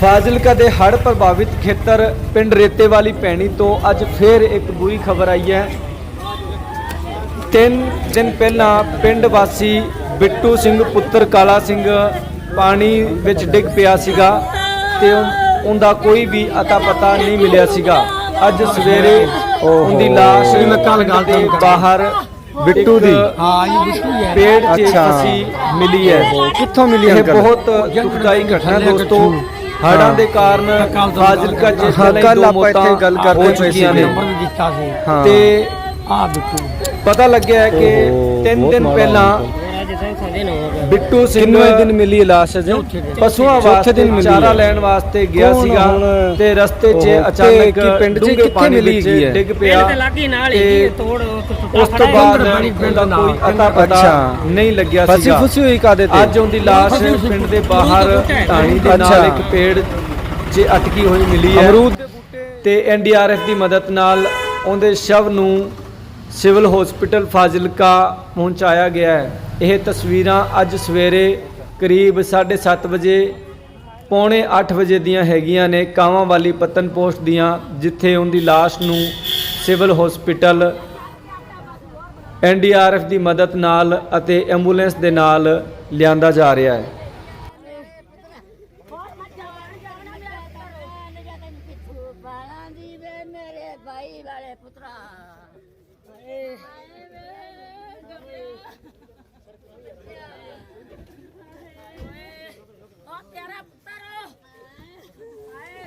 ਫਾਜ਼ਿਲਕਾ ਦੇ ਹੜ੍ਹ ਪ੍ਰਭਾਵਿਤ ਖੇਤਰ ਪਿੰਡ ਰੇਤੇ ਵਾਲੀ ਪੈਣੀ ਤੋਂ ਅੱਜ ਫੇਰ ਇੱਕ ਬੁਰੀ ਖਬਰ ਆਈ ਹੈ। ਤਿੰਨ ਦਿਨ ਪਹਿਲਾਂ ਪਿੰਡ ਵਾਸੀ ਬਿੱਟੂ ਸਿੰਘ, ਪੁੱਤਰ ਕਾਲਾ ਸਿੰਘ ਪਾਣੀ ਵਿੱਚ ਡਿੱਗ ਪਿਆ ਸੀਗਾ ਤੇ ਉਹਦਾ ਕੋਈ ਵੀ ਅਤਾ ਪਤਾ ਨਹੀਂ ਮਿਲਿਆ ਸੀਗਾ ਅੱਜ ਸਵੇਰੇ ਉਹਦੀ ਲਾਸ਼ ਮੈਂ ਕੱਲ੍ਹ ਗੱਲ ਦੇ। ਬਾਹਰ ਬਿੱਟੂ ਦੀ? ਹਾਂ ਇਹ ਬਿੱਟੂ ਹੀ ਹੈ ਪੇੜ 'ਚ ਅੱਛਾ। ਫਸੀ ਮਿਲੀ ਹੈ ਕਿੱਥੋਂ ਮਿਲੀ ਅੰਕਲ? ਬਹੁਤ ਦੁਖਦਾਈ ਘਟਨਾ ਦੋਸਤੋ ਗੱਠੂ। ਹੜ੍ਹਾਂ ਹਾਂ। ਦੇ ਕਾਰਨ ਫਾਜ਼ਿਲਕਾ ਚ ਹਾਂ, ਹੀ ਦੋ ਆਪਾਂ ਇੱਥੇ ਮੌਤਾਂ ਗੱਲ ਹੋ ਕਰਦੇ ਪਏ ਸੀ ਹਾਂ। ਤੇ ਆ ਬਿੱਟੂ ਪਤਾ ਲੱਗਿਆ ਹੈ ਕਿ ਤਿੰਨ ਦਿਨ ਪਹਿਲਾਂ ਬਿੱਟੂ ਸਿੰਘ ਕਿੰਨਵੇਂ ਦਿਨ ਮਿਲੀ ਲਾਸ਼ ਅਜੇ ਪਸ਼ੂਆਂ ਵਾਸਤੇ ਦਿਨ ਮਿਲੀ ਚਾਰਾ। ਲੈਣ ਵਾਸਤੇ ਗਿਆ ਸੀਗਾ? ਤੇ ਰਸਤੇ 'ਚ ਅਚਾਨਕ ਕੀ ਪਿੰਡ 'ਚ ਕਿੱਥੇ ਪਾਣੀ ਮਿਲੀ? ਡਿੱਗ ਪਿਆ ਪਿੰਡ ਤੇ ਲਾਗੀ ਨਾਲ ਹੀ ਤੇ ਜੀ ਤੋੜ ਟੁੱਟਾ ਉਸ ਤੋਂ ਬਾਅਦ ਉਹਦਾ। ਕੋਈ ਅਤਾ ਪਤਾ। ਨਹੀਂ ਲੱਗਿਆ ਫਸੀ ਸੀਗਾ ਫੁਸੀ ਹੋਈ ਕਾਦੇ ਤੇ ਅੱਜ ਉਹਦੀ ਲਾਸ਼ ਪਿੰਡ ਦੇ ਬਾਹਰ ਢਾਣੀ ਦੇ ਨਾਲ। ਇੱਕ ਪੇੜ 'ਚ ਅਟਕੀ ਹੋਈ ਮਿਲੀ ਹੈ ਅਮਰੂਦ ਤੇ ਐਨਡੀਆਰਐਫ ਦੀ ਮਦਦ ਨਾਲ ਉਹਦੇ ਸ਼ਵ ਨੂੰ ਸਿਵਲ ਹਸਪੀਟਲ ਫਾਜ਼ਿਲਕਾ ਪਹੁੰਚਾਇਆ ਗਿਆ ਹੈ। ਇਹ ਤਸਵੀਰਾਂ ਅੱਜ ਸਵੇਰੇ ਕਰੀਬ 7:30 ਵਜੇ, ਪੌਣੇ 8 ਵਜੇ ਦੀਆਂ ਹੈਗੀਆਂ ਨੇ ਕਾਵਾਂ ਵਾਲੀ ਪਤਨ ਪੋਸਟ ਦੀਆਂ, ਜਿੱਥੇ ਉਹਦੀ ਲਾਸ਼ ਨੂੰ ਸਿਵਲ ਹਸਪੀਟਲ ਐਨਡੀਆਰਐਫ ਦੀ ਮਦਦ ਨਾਲ ਅਤੇ ਐਂਬੂਲੈਂਸ ਦੇ ਨਾਲ ਲਿਆਂਦਾ ਜਾ ਰਿਹਾ ਹੈ। ਬਾਲਾਂ ਦੀ ਵੇ, ਮੇਰੇ ਭਾਈ ਵਾਲੇ ਪੁੱਤਰਾ ਹਾਏ ਹਾਏ ਵੇ ਉਹ ਤੇਰਾ ਪੁੱਤਰ ਹਾਏ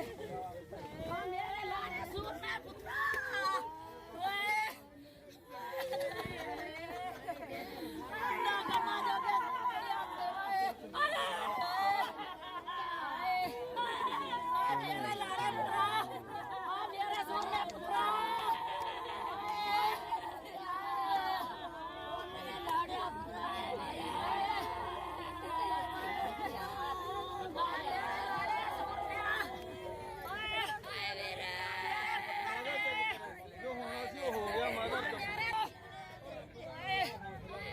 ਉਹ ਮੇਰੇ ਲਾੜੇ ਸੂਰਮੇ ਪੁੱਤਰਾ ਓਏ ਨਾ ਕਮਾ ਜੋ ਬੇ ਹਾਏ ਮੇਰੇ ਲਾੜੇ ਪੁੱਤਰਾ ਆ ਮੇਰੇ ਸੂਰਮੇ ਪੁੱਤਰਾ ਮੇਰੇ ਲਾੜੇ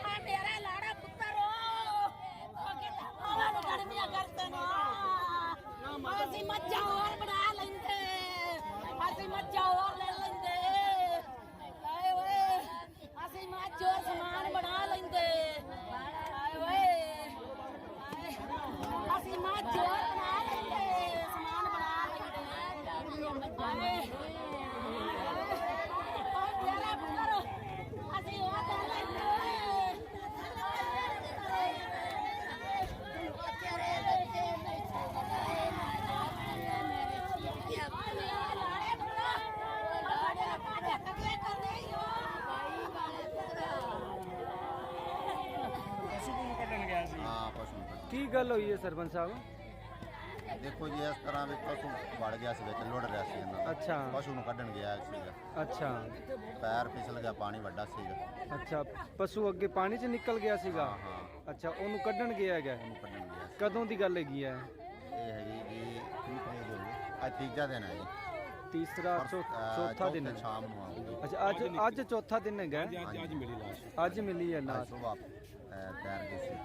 ਆ ਮੇਰਾ ਲਾੜਾ ਪੁੱਤਰ ਉਹ ਕਿਤਾ ਮਾਵਾ ਨੂੰ ਗਰਮੀਆਂ ਕਰਦੇ ਨਾ ਅਸੀਂ ਮੱਝਾਂ ਹੋਰ ਬਣਾ ਲੈਂਦੇ। ਅਸੀਂ ਮੱਝਾਂ ਹੋਰ ਲੈ ਲੈਂਦੇ। ਆਏ ਓਏ, ਅਸੀਂ ਮੱਝ ਹੋਰ ਸਮਾਨ ਬਣਾ ਲੈਂਦੇ। ਆਏ ਓਏ ਅਸੀਂ ਮੱਝ ਹੋਰ ਬਣਾ ਲੈਂਦੇ ਸਮਾਨ ਬਣਾ ਲੈਂਦੇ ਆਏ ਉਹ ਤੇਰਾ ਪੁੱਤਰ ਅਸੀਂ ਉਹ ਕਰ ਲੈਂਦੇ ਹਾਂ ਪਸ਼ੂ ਨੂੰ ਕੱਢ- ਕੀ ਗੱਲ ਹੋਈ ਹੈ ਸਰਪੰਚ ਸਾਹਿਬ? ਦੇਖੋ ਜੀ ਇਸ ਤਰ੍ਹਾਂ ਵੀ ਪਸ਼ੂ ਵੜ ਗਿਆ ਸੀ ਵਿੱਚ ਲੁੜ ਰਿਹਾ ਸੀ ਇਹਨਾਂ ਦਾ। ਅੱਛਾ। ਪਸ਼ੂ ਨੂੰ ਕੱਢਣ ਗਿਆ ਸੀਗਾ। ਅੱਛਾ। ਪੈਰ ਫਿਸਲ ਗਿਆ ਪਾਣੀ ਵੱਡਾ ਸੀਗਾ। ਅੱਛਾ ਪਸ਼ੂ ਅੱਗੇ ਪਾਣੀ 'ਚ ਨਿਕਲ ਗਿਆ ਸੀਗਾ? ਹਾਂ ਹਾਂ। ਅੱਛਾ ਉਹਨੂੰ ਕੱਢਣ ਗਿਆ ਹੈਗਾ? ਉਹਨੂੰ ਕੱਢਣ ਗਿਆ ਸੀ। ਕਦੋਂ ਦੀ ਗੱਲ ਹੈਗੀ ਹੈ? ਇਹ ਹੈਗੀ ਜੀ ਕੀ ਤਰੀਕ ਹੋ ਗਈ ਅੱਜ ਤੀਜਾ ਦਿਨ ਹੈ ਜੀ। ਤੀਸਰਾ ਪਰਸੋਂ- ਚੌ- ਅਹ ਚੌਥਾ ਦਿਨ ਹੈ। ਸ਼ਾਮ ਨੂੰ ਆਉਂਗੀ ਅੱਛਾ ਅੱਜ ਅੱਜ ਚੌਥਾ ਦਿਨ ਹੈਗਾ? ਅੱਜ ਅੱਜ ਮਿਲੀ ਲਾਸ਼। ਅੱਜ ਮਿਲੀ ਹੈ ਲਾਸ਼। ਸੁਬਾਹ ਤੈਰ ਗਈ ਸੀ।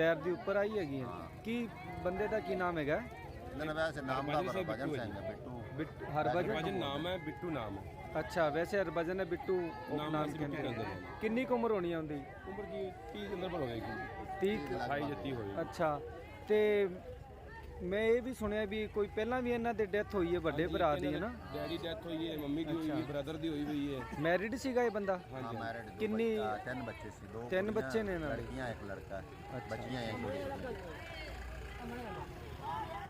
ਟਾਇਰ ਦੀ ਉੱਪਰ ਆਈ ਹੈਗੀ ਹੈ। ਕੀ ਬੰਦੇ ਦਾ ਕੀ ਨਾਮ ਹੈਗਾ? ਦਾ ਵੈਸੇ ਨਾਮ ਦਾ ਬੜਾ ਭਜਨ ਸਿੰਘ ਹੈ ਬਿੱਟੂ। ਬਿੱਟ ਹਰਭਜਨ ਵਜਨ ਨਾਮ ਹੈ ਬਿੱਟੂ ਨਾਮ ਹੈ। ਅੱਛਾ ਵੈਸੇ ਹਰਭਜਨ ਬਿੱਟੂ ਨਾਮ ਨਾਮ ਕਹਿੰਦੇ ਕਿੰਨੀ ਕੁ ਉਮਰ ਹੋਣੀ ਹੈ ਉਹਦੀ? ਉਮਰ ਕੀ 30 ਦੇ ਅੰਦਰ ਹੋਏਗੀ 30 28 ਜੱਤੀ ਹੋਈ। ਅੱਛਾ ਤੇ ਮੈਂ ਇਹ ਵੀ ਸੁਣਿਆ ਵੀ ਕੋਈ ਪਹਿਲਾਂ ਵੀ ਇਹਨਾਂ ਦੇ ਡੈਥ ਹੋਈ ਹੈ ਵੱਡੇ ਭਰਾ ਦੀ ਹੈ ਨਾ? ਡੈਡੀ ਡੈਥ ਹੋਈ ਹੈ ਮੰਮੀ ਦੀ ਹੋਈ ਹੈ ਬ੍ਰਦਰ ਦੀ ਹੋਈ ਹੋਈ ਹੈ। ਮੈਰਿਡ ਸੀਗਾ ਇਹ ਬੰਦਾ? ਹਾਂ ਮੈਰਿਡ ਕਿੰਨੀ- ਤਿੰਨ ਬੱਚੇ ਸੀ ਦੋ ਤਿੰਨ ਬੱਚੇ ਨੇ ਦੇ? ਲੜਕੀਆਂ ਇੱਕ ਲੜਕਾ। ਬੱਚੀਆਂ ਇੱਕ